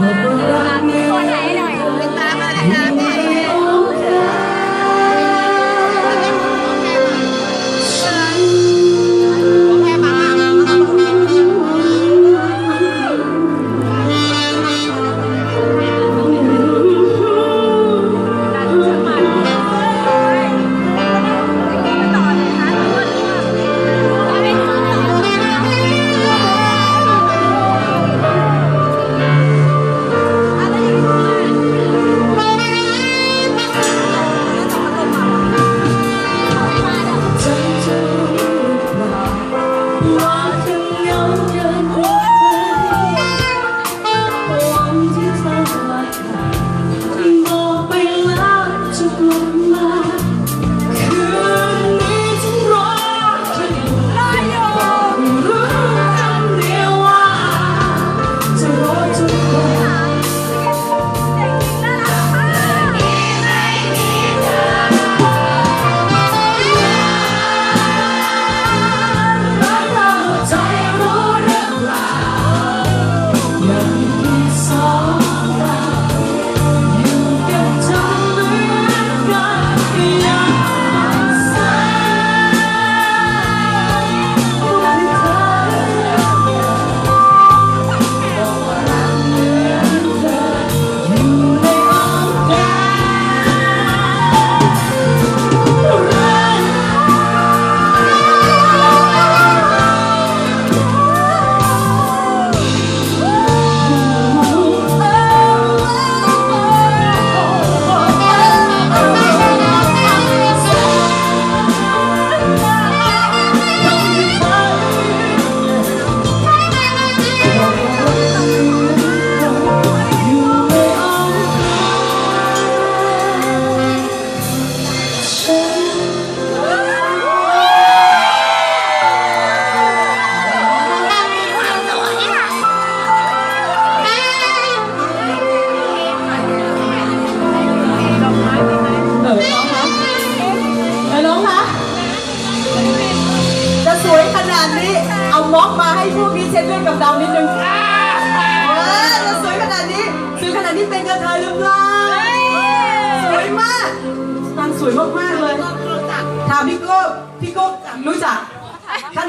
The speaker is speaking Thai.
คนไหนหน่อยตามมาเลยนะ ม็อกมาให้พวกนี้เช็ดเลือดกับดาวนิดนึงเออจะสวยขนาดนี้สวยขนาดนี้เป็นกระเทยหรือเปล่าสวยมากนางสวยมากๆเลยถามพี่โก้พี่โก้รู้จัก